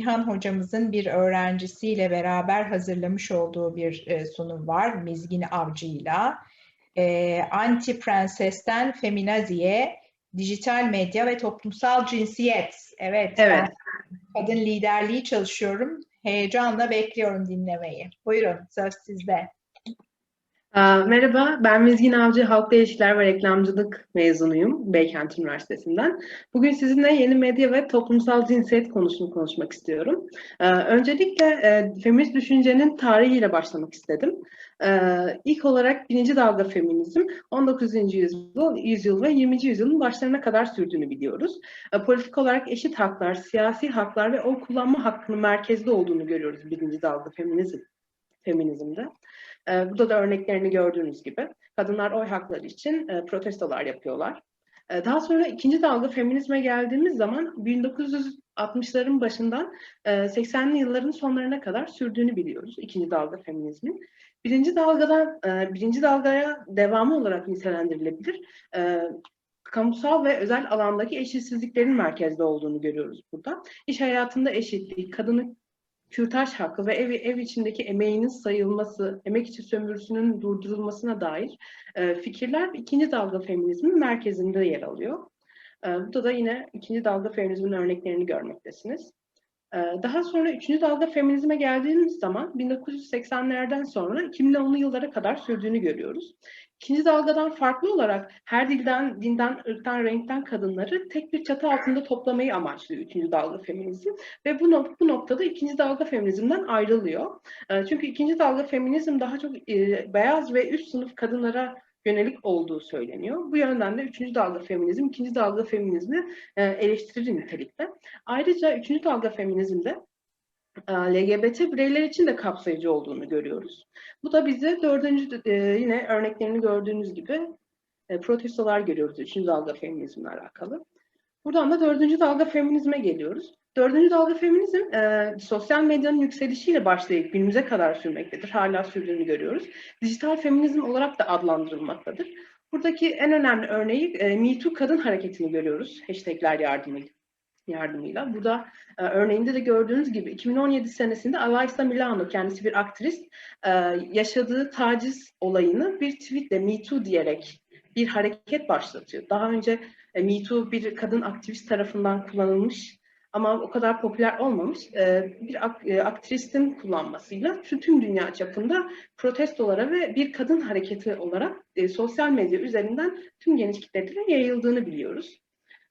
Nihan hocamızın bir öğrencisiyle beraber hazırlamış olduğu bir e, sunum var Mizgin Avcı'yla. E, Anti Prenses'ten Feminazi'ye dijital medya ve toplumsal cinsiyet. Evet, Evet. kadın liderliği çalışıyorum. Heyecanla bekliyorum dinlemeyi. Buyurun, söz sizde. Merhaba, ben Mizgin Avcı Halkla İlişkiler ve Reklamcılık mezunuyum Beykent Üniversitesi'nden. Bugün sizinle yeni medya ve toplumsal cinsiyet konusunu konuşmak istiyorum. Öncelikle e, feminist düşüncenin tarihiyle başlamak istedim. İlk olarak birinci dalga feminizm 19. yüzyıl, yüzyıl ve 20. yüzyılın başlarına kadar sürdüğünü biliyoruz. Politik olarak eşit haklar, siyasi haklar ve oy kullanma hakkının merkezde olduğunu görüyoruz birinci dalga feminizm, feminizmde. Ee, Burada da örneklerini gördüğünüz gibi kadınlar oy hakları için e, protestolar yapıyorlar. Ee, Daha sonra ikinci dalga feminizme geldiğimiz zaman 1960'ların başından e, 80'li yılların sonlarına kadar sürdüğünü biliyoruz ikinci dalga feminizmin. Birinci dalgadan e, birinci dalgaya devamı olarak nitelendirilebilir. E, Kamusal ve özel alandaki eşitsizliklerin merkezde olduğunu görüyoruz burada. İş hayatında eşitlik, kadının kürtaj hakkı ve ev, ev içindeki emeğinin sayılması, emek içi sömürüsünün durdurulmasına dair e, fikirler ikinci dalga feminizmin merkezinde yer alıyor. E, burada da yine ikinci dalga feminizmin örneklerini görmektesiniz. E, daha sonra üçüncü dalga feminizme geldiğimiz zaman 1980'lerden sonra 2010'lu yıllara kadar sürdüğünü görüyoruz. İkinci dalgadan farklı olarak her dilden, dinden, ırktan, renkten kadınları tek bir çatı altında toplamayı amaçlıyor üçüncü dalga feminizm. Ve bu, nok- bu noktada ikinci dalga feminizmden ayrılıyor. E, çünkü ikinci dalga feminizm daha çok e, beyaz ve üst sınıf kadınlara yönelik olduğu söyleniyor. Bu yönden de üçüncü dalga feminizm, ikinci dalga feminizmi e, eleştirir nitelikte. Ayrıca üçüncü dalga feminizmde LGBT bireyler için de kapsayıcı olduğunu görüyoruz. Bu da bize dördüncü e, yine örneklerini gördüğünüz gibi e, protestolar görüyoruz üçüncü dalga feminizmle alakalı. Buradan da dördüncü dalga feminizme geliyoruz. Dördüncü dalga feminizm e, sosyal medyanın yükselişiyle başlayıp günümüze kadar sürmektedir. Hala sürdüğünü görüyoruz. Dijital feminizm olarak da adlandırılmaktadır. Buradaki en önemli örneği e, Me Too kadın hareketini görüyoruz. Hashtagler yardımıyla yardımıyla. Burada e, örneğinde de gördüğünüz gibi 2017 senesinde Alaysa Milano kendisi bir aktrist e, yaşadığı taciz olayını bir tweetle Me Too diyerek bir hareket başlatıyor. Daha önce e, Me Too bir kadın aktivist tarafından kullanılmış ama o kadar popüler olmamış e, bir ak- e, aktristin kullanmasıyla tüm dünya çapında protestolara ve bir kadın hareketi olarak e, sosyal medya üzerinden tüm geniş kitlelere yayıldığını biliyoruz.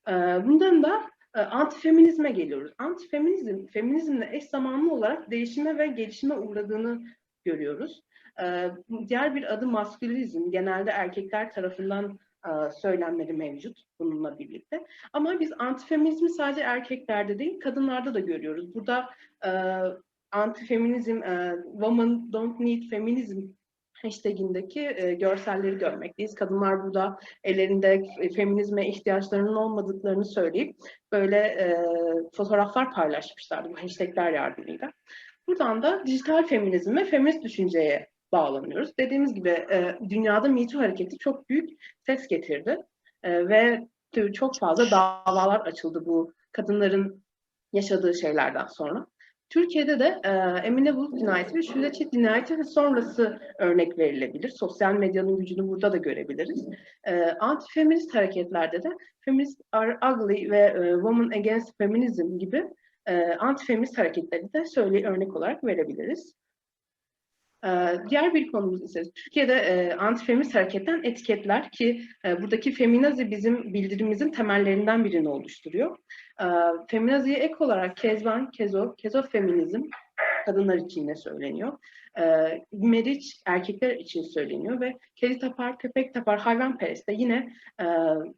E, bundan da antifeminizme geliyoruz. Antifeminizm, feminizmle eş zamanlı olarak değişime ve gelişime uğradığını görüyoruz. E, diğer bir adı maskülizm, genelde erkekler tarafından e, söylemleri mevcut bununla birlikte. Ama biz antifeminizmi sadece erkeklerde değil, kadınlarda da görüyoruz. Burada e, antifeminizm, e, women don't need feminism hashtagindeki e, görselleri görmekteyiz. Kadınlar burada ellerinde e, feminizme ihtiyaçlarının olmadıklarını söyleyip böyle e, fotoğraflar paylaşmışlardı bu hashtagler yardımıyla. Buradan da dijital feminizm ve feminist düşünceye bağlanıyoruz. Dediğimiz gibi e, dünyada Me Too hareketi çok büyük ses getirdi E, ve çok fazla davalar açıldı bu kadınların yaşadığı şeylerden sonra. Türkiye'de de e, Emine Bulut cinayeti ve Şule Çet cinayeti ve sonrası örnek verilebilir. Sosyal medyanın gücünü burada da görebiliriz. E, antifeminist hareketlerde de Feminist Are Ugly ve e, Women Against Feminism gibi e, antifeminist hareketleri de söyle örnek olarak verebiliriz. E, diğer bir konumuz ise Türkiye'de e, antifeminist hareketten etiketler ki e, buradaki feminazi bizim bildirimimizin temellerinden birini oluşturuyor. E, feminaziye ek olarak kezban, kezo, kezofeminizm kadınlar için de söyleniyor. E, meriç erkekler için söyleniyor ve kedi tapar, köpek tapar, hayvanperest de yine e,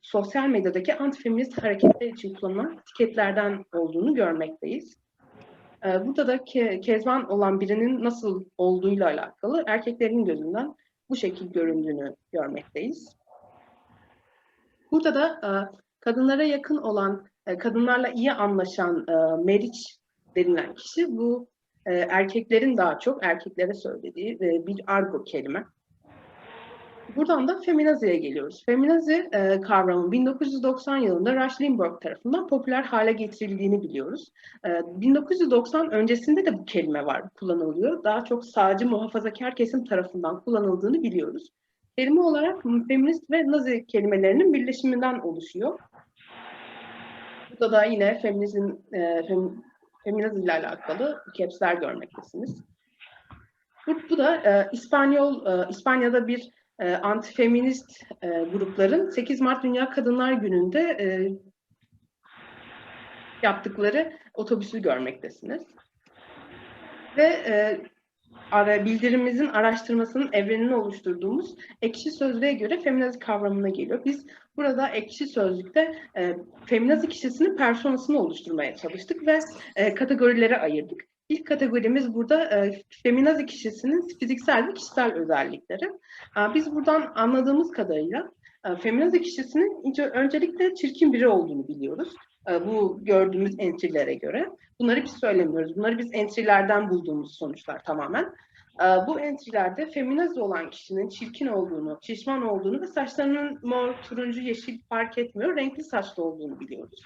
sosyal medyadaki antifeminist hareketler için kullanılan etiketlerden olduğunu görmekteyiz. E, burada da ke, kezban olan birinin nasıl olduğuyla alakalı erkeklerin gözünden bu şekil göründüğünü görmekteyiz. Burada da e, kadınlara yakın olan, e, kadınlarla iyi anlaşan e, Meriç denilen kişi bu e, erkeklerin daha çok erkeklere söylediği bir argo kelime. Buradan da feminaziye geliyoruz. Feminazi e, kavramı 1990 yılında Rush Limbaugh tarafından popüler hale getirildiğini biliyoruz. E, 1990 öncesinde de bu kelime var, kullanılıyor. Daha çok sağcı muhafazakar kesim tarafından kullanıldığını biliyoruz. Kelime olarak feminist ve nazi kelimelerinin birleşiminden oluşuyor. Burada da yine feminizm, e, fem, feminizm ile alakalı capsler görmektesiniz. Bu, bu da e, İspanyol, e, İspanya'da bir e, antifeminist e, grupların 8 Mart Dünya Kadınlar Günü'nde e, yaptıkları otobüsü görmektesiniz. Ve ara, bildirimimizin araştırmasının evrenini oluşturduğumuz ekşi sözlüğe göre feminazi kavramına geliyor. Biz burada ekşi sözlükte e, feminazi kişisinin personasını oluşturmaya çalıştık ve e, kategorilere ayırdık. İlk kategorimiz burada e, feminazi kişisinin fiziksel ve kişisel özellikleri. E, biz buradan anladığımız kadarıyla e, feminazi kişisinin öncelikle çirkin biri olduğunu biliyoruz. E, bu gördüğümüz entrilere göre. Bunları biz söylemiyoruz. Bunları biz entrilerden bulduğumuz sonuçlar tamamen. E, bu entrilerde feminazi olan kişinin çirkin olduğunu, şişman olduğunu ve saçlarının mor, turuncu, yeşil fark etmiyor, renkli saçlı olduğunu biliyoruz.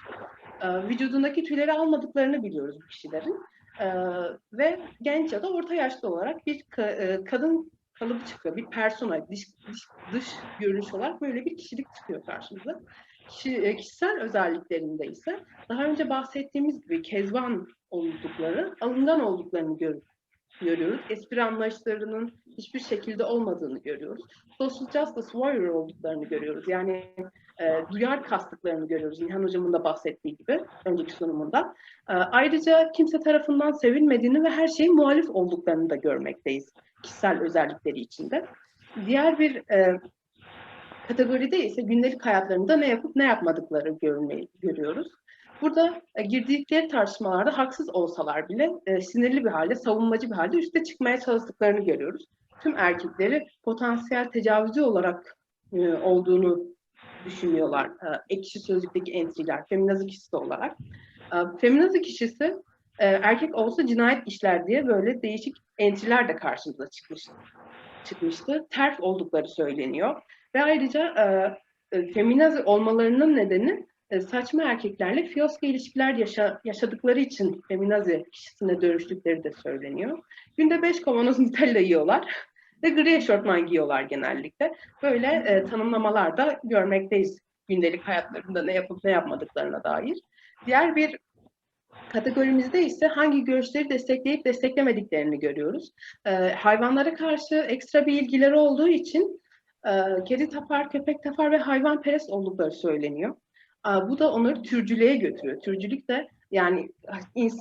E, vücudundaki tüyleri almadıklarını biliyoruz bu kişilerin. Ee, ve genç ya da orta yaşlı olarak bir ka, e, kadın kalıbı çıkıyor. Bir persona, dış, dış, dış görünüş olarak böyle bir kişilik çıkıyor karşımıza. Kişi, e, kişisel özelliklerinde ise daha önce bahsettiğimiz gibi kezban oldukları, alıngan olduklarını gör, görüyoruz. Espri anlayışlarının hiçbir şekilde olmadığını görüyoruz. Social justice warrior olduklarını görüyoruz. Yani e, duyar kastıklarını görüyoruz. İlhan Hocam'ın da bahsettiği gibi önceki sunumunda. E, ayrıca kimse tarafından sevilmediğini ve her şeyin muhalif olduklarını da görmekteyiz kişisel özellikleri içinde. Diğer bir e, kategoride ise gündelik hayatlarında ne yapıp ne yapmadıkları görmeyi görüyoruz. Burada e, girdikleri tartışmalarda haksız olsalar bile e, sinirli bir halde, savunmacı bir halde üste çıkmaya çalıştıklarını görüyoruz. Tüm erkekleri potansiyel tecavüzcü olarak e, olduğunu düşünüyorlar. E, ekşi sözlükteki entriler, feminazi kişisi olarak. E, feminazi kişisi e, erkek olsa cinayet işler diye böyle değişik entriler de karşımıza çıkmış, çıkmıştı. Terk oldukları söyleniyor. Ve ayrıca e, e, feminazi olmalarının nedeni e, saçma erkeklerle fiyoska ilişkiler yaşa, yaşadıkları için feminazi kişisine dönüştükleri de söyleniyor. Günde beş kavanoz Nutella yiyorlar ve gri eşortman giyiyorlar genellikle. Böyle e, tanımlamalar da görmekteyiz gündelik hayatlarında ne yapıp ne yapmadıklarına dair. Diğer bir kategorimizde ise hangi görüşleri destekleyip desteklemediklerini görüyoruz. E, hayvanlara karşı ekstra bir ilgileri olduğu için e, kedi tapar, köpek tapar ve hayvan perest oldukları söyleniyor. E, bu da onları türcülüğe götürüyor. Türcülük de yani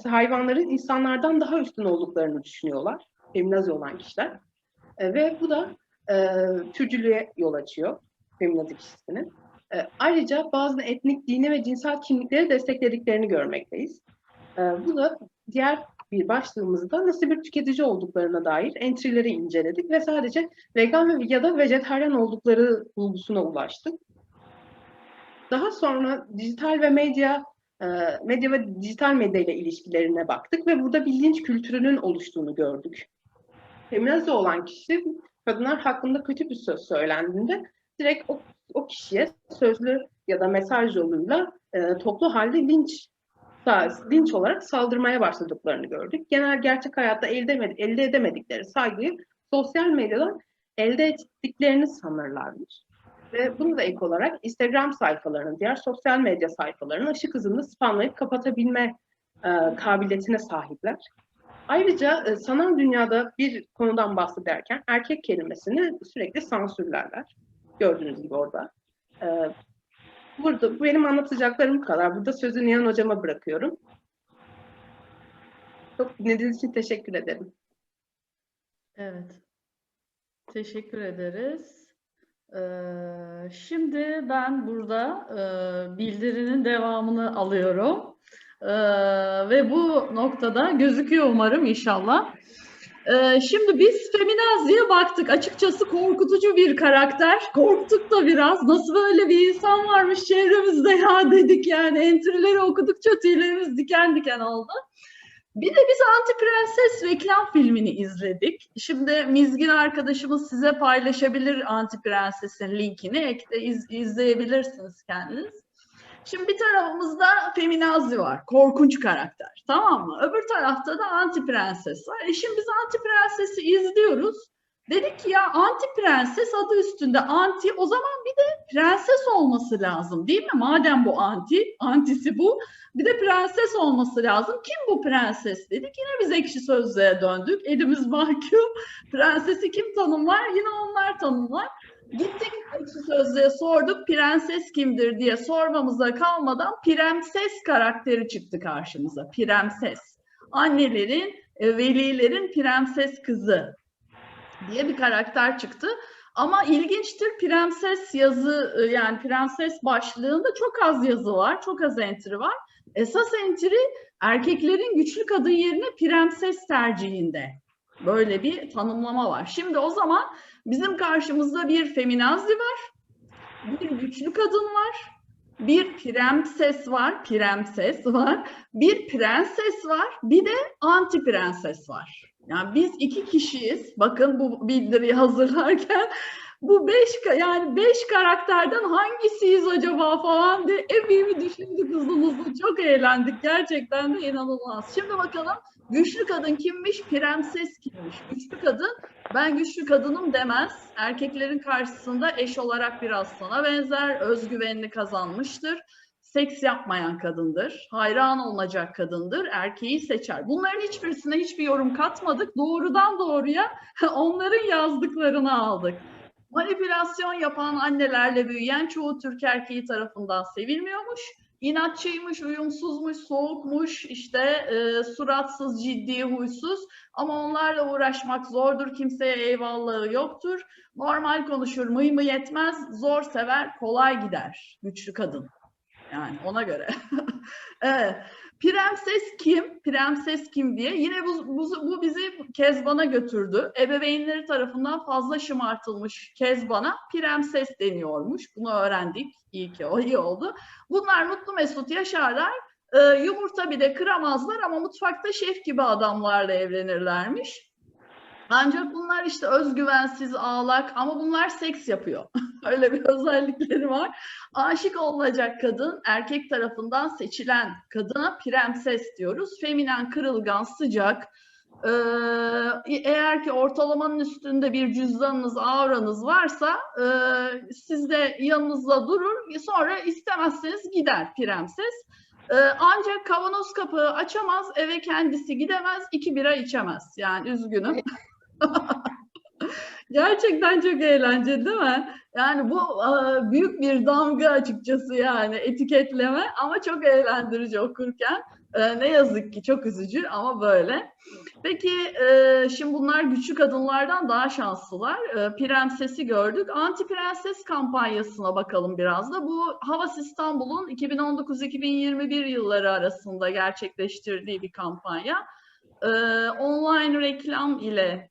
hayvanların insanlardan daha üstün olduklarını düşünüyorlar. Feminazi olan kişiler. E, ve bu da e, türcülüğe yol açıyor feminazi kişisinin. E, ayrıca bazı etnik, dini ve cinsel kimlikleri desteklediklerini görmekteyiz. E, bu da diğer bir başlığımızda nasıl bir tüketici olduklarına dair entry'leri inceledik ve sadece vegan ve ya da vejetaryen oldukları bulgusuna ulaştık. Daha sonra dijital ve medya e, medya ve dijital medya ile ilişkilerine baktık ve burada bilinç kültürünün oluştuğunu gördük feminazi olan kişi kadınlar hakkında kötü bir söz söylendiğinde direkt o, o kişiye sözlü ya da mesaj yoluyla e, toplu halde linç linç olarak saldırmaya başladıklarını gördük. Genel gerçek hayatta elde, elde edemedikleri saygıyı sosyal medyadan elde ettiklerini sanırlarmış. Ve bunu da ek olarak Instagram sayfalarının, diğer sosyal medya sayfalarının ışık hızını spamlayıp kapatabilme e, kabiliyetine sahipler. Ayrıca e, sanal dünyada bir konudan bahsederken erkek kelimesini sürekli sansürlerler. Gördüğünüz gibi orada. E, burada bu benim anlatacaklarım kadar. Burada sözü Nihan Hocama bırakıyorum. Çok dinlediğiniz için teşekkür ederim. Evet. Teşekkür ederiz. Ee, şimdi ben burada e, bildirinin devamını alıyorum. Ee, ve bu noktada gözüküyor umarım inşallah. Ee, şimdi biz Feminazi'ye baktık. Açıkçası korkutucu bir karakter. Korktuk da biraz. Nasıl böyle bir insan varmış çevremizde ya dedik yani. Entry'leri okudukça tüylerimiz diken diken oldu. Bir de biz Anti Prenses reklam filmini izledik. Şimdi Mizgin arkadaşımız size paylaşabilir Anti Prenses'in linkini. Ekte iz, izleyebilirsiniz kendiniz. Şimdi bir tarafımızda Feminazi var. Korkunç karakter. Tamam mı? Öbür tarafta da Anti Prenses var. E şimdi biz Anti Prenses'i izliyoruz. Dedik ki ya anti prenses adı üstünde anti o zaman bir de prenses olması lazım değil mi? Madem bu anti, antisi bu. Bir de prenses olması lazım. Kim bu prenses dedik. Yine biz ekşi sözlüğe döndük. Elimiz mahkum. Prensesi kim tanımlar? Yine onlar tanımlar. Gittik ekşi sözlüğe sorduk. Prenses kimdir diye sormamıza kalmadan Premses karakteri çıktı karşımıza. Premses. Annelerin, e, velilerin prenses kızı diye bir karakter çıktı. Ama ilginçtir prenses yazı e, yani prenses başlığında çok az yazı var, çok az entry var. Esas entry erkeklerin güçlü kadın yerine prenses tercihinde. Böyle bir tanımlama var. Şimdi o zaman bizim karşımızda bir feminazi var, bir güçlü kadın var, bir prenses var, prenses var, bir prenses var, bir de anti prenses var. Yani biz iki kişiyiz. Bakın bu bildiriyi hazırlarken bu beş yani beş karakterden hangisiyiz acaba falan diye epey bir düşündük uzun uzun. Çok eğlendik. Gerçekten de inanılmaz. Şimdi bakalım güçlü kadın kimmiş? Prenses kimmiş? Güçlü kadın ben güçlü kadınım demez. Erkeklerin karşısında eş olarak biraz sana benzer. Özgüvenini kazanmıştır seks yapmayan kadındır, hayran olacak kadındır, erkeği seçer. Bunların hiçbirisine hiçbir yorum katmadık. Doğrudan doğruya onların yazdıklarını aldık. Manipülasyon yapan annelerle büyüyen çoğu Türk erkeği tarafından sevilmiyormuş. İnatçıymış, uyumsuzmuş, soğukmuş, işte e, suratsız, ciddi, huysuz. Ama onlarla uğraşmak zordur, kimseye eyvallahı yoktur. Normal konuşur, mıy mı yetmez, zor sever, kolay gider. Güçlü kadın. Yani ona göre. evet. Prenses kim? Prenses kim diye. Yine bu, bu, bu bizi Kezban'a götürdü. Ebeveynleri tarafından fazla şımartılmış Kezban'a prenses deniyormuş. Bunu öğrendik. İyi ki o iyi oldu. Bunlar mutlu mesut yaşarlar. Ee, yumurta bir de kıramazlar ama mutfakta şef gibi adamlarla evlenirlermiş. Ancak bunlar işte özgüvensiz, ağlak ama bunlar seks yapıyor. Öyle bir özellikleri var. Aşık olacak kadın erkek tarafından seçilen kadına prenses diyoruz. Feminen, kırılgan, sıcak. Ee, eğer ki ortalamanın üstünde bir cüzdanınız, auranız varsa e, siz de yanınızda durur. Sonra istemezseniz gider prenses. Ee, ancak kavanoz kapağı açamaz, eve kendisi gidemez, iki bira içemez. Yani üzgünüm. Gerçekten çok eğlenceli değil mi? Yani bu büyük bir damga açıkçası yani etiketleme ama çok eğlendirici okurken. Ne yazık ki çok üzücü ama böyle. Peki şimdi bunlar güçlü kadınlardan daha şanslılar. Prenses'i gördük. Anti Prenses kampanyasına bakalım biraz da. Bu Havas İstanbul'un 2019-2021 yılları arasında gerçekleştirdiği bir kampanya. Online reklam ile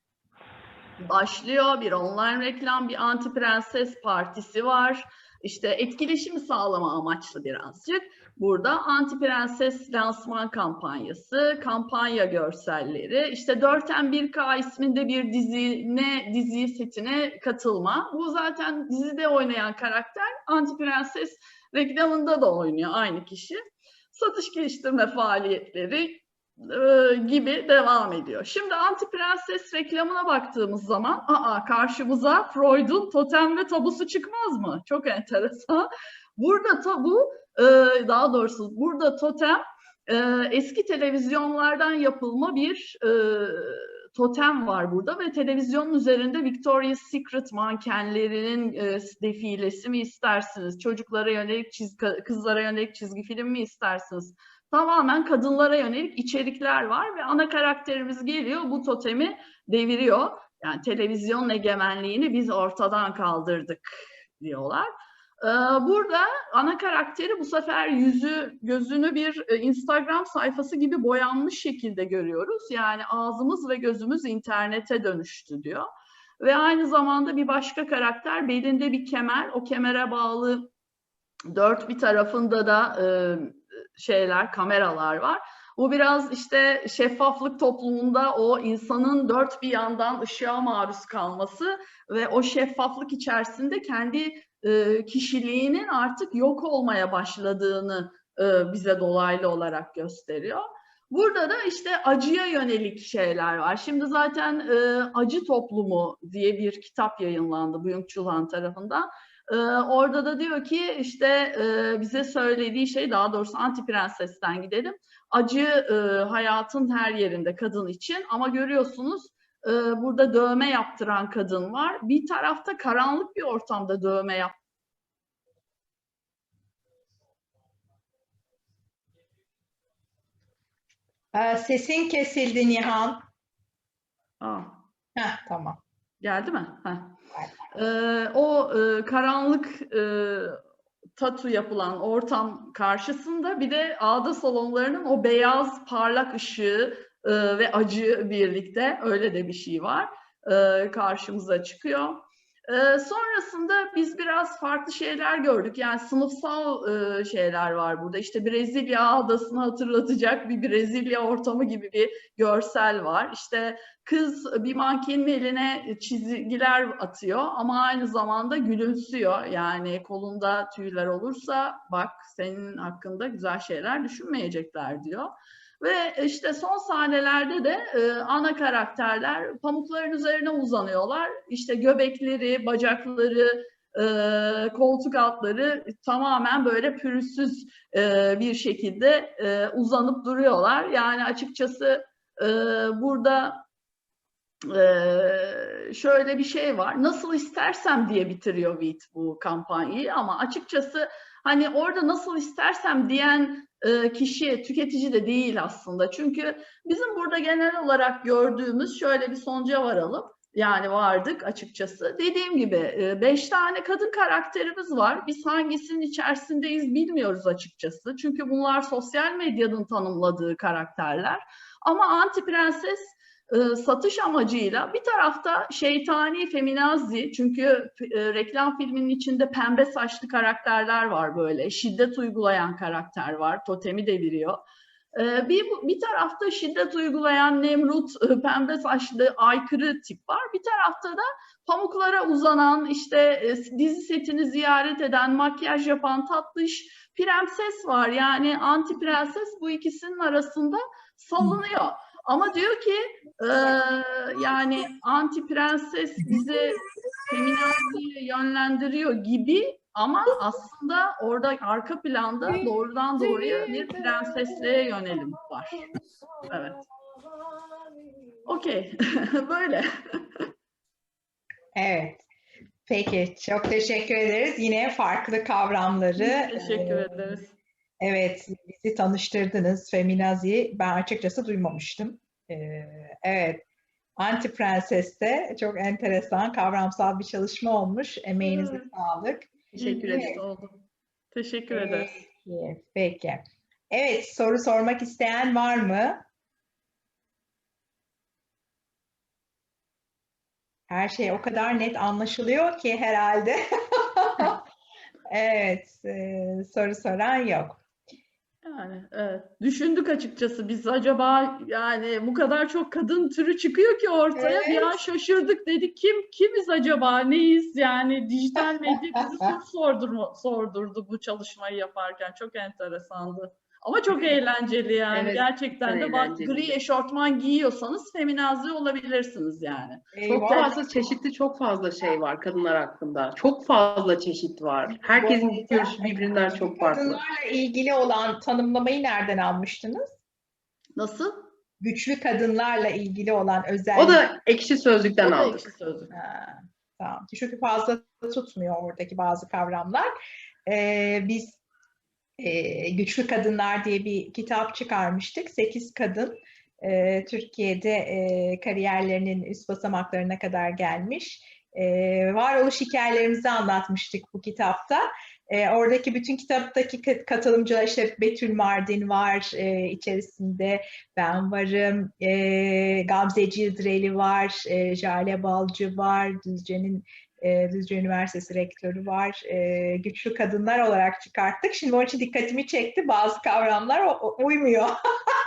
başlıyor. Bir online reklam, bir anti prenses partisi var. İşte etkileşimi sağlama amaçlı birazcık. Burada anti prenses lansman kampanyası, kampanya görselleri, işte 4M1K isminde bir dizine, dizi setine katılma. Bu zaten dizide oynayan karakter anti prenses reklamında da oynuyor aynı kişi. Satış geliştirme faaliyetleri, e, gibi devam ediyor. Şimdi anti prenses reklamına baktığımız zaman aa karşımıza Freud'un totem ve tabusu çıkmaz mı? Çok enteresan. Burada tabu e, daha doğrusu burada totem e, eski televizyonlardan yapılma bir totem var burada ve televizyonun üzerinde Victoria's Secret mankenlerinin defilesi mi istersiniz? Çocuklara yönelik çizgi, kızlara yönelik çizgi film mi istersiniz? Tamamen kadınlara yönelik içerikler var ve ana karakterimiz geliyor bu totemi deviriyor. Yani televizyon egemenliğini biz ortadan kaldırdık diyorlar. Ee, burada ana karakteri bu sefer yüzü, gözünü bir e, Instagram sayfası gibi boyanmış şekilde görüyoruz. Yani ağzımız ve gözümüz internete dönüştü diyor. Ve aynı zamanda bir başka karakter belinde bir kemer, o kemere bağlı dört bir tarafında da e, şeyler, kameralar var. Bu biraz işte şeffaflık toplumunda o insanın dört bir yandan ışığa maruz kalması ve o şeffaflık içerisinde kendi e, kişiliğinin artık yok olmaya başladığını e, bize dolaylı olarak gösteriyor. Burada da işte acıya yönelik şeyler var. Şimdi zaten e, Acı Toplumu diye bir kitap yayınlandı Byung Chul Han tarafından. E, orada da diyor ki işte e, bize söylediği şey daha doğrusu anti prensesten gidelim. Acı e, hayatın her yerinde kadın için ama görüyorsunuz e, burada dövme yaptıran kadın var. Bir tarafta karanlık bir ortamda dövme yap Ee, sesin kesildi Nihan. Aa, Heh, tamam. geldi mi? Heh. Ee, o e, karanlık e, tatu yapılan ortam karşısında bir de ağda salonlarının o beyaz parlak ışığı e, ve acı birlikte öyle de bir şey var. E, karşımıza çıkıyor. E, sonrasında biz biraz farklı şeyler gördük. Yani sınıfsal e, şeyler var burada. İşte Brezilya adasını hatırlatacak bir Brezilya ortamı gibi bir görsel var. İşte kız bir mankenin eline çizgiler atıyor ama aynı zamanda gülümsüyor. Yani kolunda tüyler olursa bak senin hakkında güzel şeyler düşünmeyecekler diyor. Ve işte son sahnelerde de e, ana karakterler pamukların üzerine uzanıyorlar. İşte göbekleri, bacakları, e, koltuk altları tamamen böyle pürüzsüz e, bir şekilde e, uzanıp duruyorlar. Yani açıkçası e, burada e, şöyle bir şey var. Nasıl istersem diye bitiriyor Vit bu kampanyayı ama açıkçası hani orada nasıl istersem diyen kişi, tüketici de değil aslında. Çünkü bizim burada genel olarak gördüğümüz şöyle bir sonuca varalım. Yani vardık açıkçası. Dediğim gibi e, beş tane kadın karakterimiz var. Biz hangisinin içerisindeyiz bilmiyoruz açıkçası. Çünkü bunlar sosyal medyanın tanımladığı karakterler. Ama anti prenses e, satış amacıyla bir tarafta şeytani feminazi çünkü e, reklam filminin içinde pembe saçlı karakterler var böyle şiddet uygulayan karakter var totemi deviriyor. E, bir, bir tarafta şiddet uygulayan Nemrut e, pembe saçlı aykırı tip var. Bir tarafta da pamuklara uzanan işte e, dizi setini ziyaret eden makyaj yapan tatlış prenses var. Yani anti prenses bu ikisinin arasında salınıyor. Ama diyor ki e, yani anti prenses bizi feminaziye yönlendiriyor gibi ama aslında orada arka planda doğrudan doğruya bir prensesliğe yönelim var. Evet. Okey. Böyle. Evet. Peki, çok teşekkür ederiz. Yine farklı kavramları Teşekkür ederiz. Evet, bizi tanıştırdınız. Feminazi ben açıkçası duymamıştım. Ee, evet, Anti Prenses'te çok enteresan, kavramsal bir çalışma olmuş. Emeğinize Evet. sağlık. Teşekkür ederim. oldu. Teşekkür ederiz. Peki, peki. Evet, soru sormak isteyen var mı? Her şey o kadar net anlaşılıyor ki herhalde. Evet, e, soru soran yok. Yani evet. Düşündük açıkçası biz acaba yani bu kadar çok kadın türü çıkıyor ki ortaya. Bir an şaşırdık. Dedik kim kimiz acaba? Neyiz? Yani dijital medya bizi sordurma, sordurdu bu çalışmayı yaparken. Çok enteresandı. Ama çok eğlenceli yani Evet, gerçekten de bak gri eşortman giyiyorsanız feminazi olabilirsiniz yani. Çok Eyvah. fazla çeşitli çok fazla şey var kadınlar hakkında. Çok fazla çeşit var. Herkesin görüşü birbirinden çok farklı. Kadınlarla ilgili olan tanımlamayı nereden almıştınız? Nasıl? Güçlü kadınlarla ilgili olan özel. O da ekşi sözlükten O da aldık. ekşi sözlük. Ha, tamam. Çünkü fazla tutmuyor oradaki bazı kavramlar. Ee, biz e, Güçlü Kadınlar diye bir kitap çıkarmıştık. Sekiz kadın e, Türkiye'de e, kariyerlerinin üst basamaklarına kadar gelmiş. E, varoluş hikayelerimizi anlatmıştık bu kitapta. E, oradaki bütün kitaptaki kat- katılımcılar işte Betül Mardin var e, içerisinde, ben varım, e, Gamze Cildreli var, e, Jale Balcı var, Düzce'nin e, Düzce Üniversitesi rektörü var. E, güçlü kadınlar olarak çıkarttık. Şimdi onun için dikkatimi çekti. Bazı kavramlar o- o- uymuyor.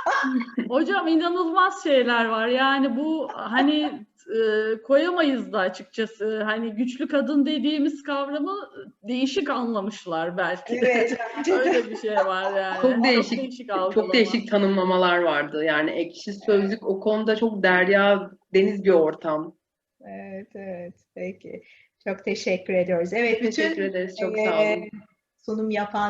Hocam inanılmaz şeyler var. Yani bu hani e, koyamayız da açıkçası. Hani güçlü kadın dediğimiz kavramı değişik anlamışlar belki de. Evet. Öyle bir şey var yani. Çok değişik, algılama. Çok değişik tanımlamalar vardı. Yani ekşi sözlük o konuda çok derya, deniz bir ortam. Evet, evet. Peki. Çok teşekkür ediyoruz. Evet, bütün Teşekkür ederiz. Çok e, sağ olun. sunum yapan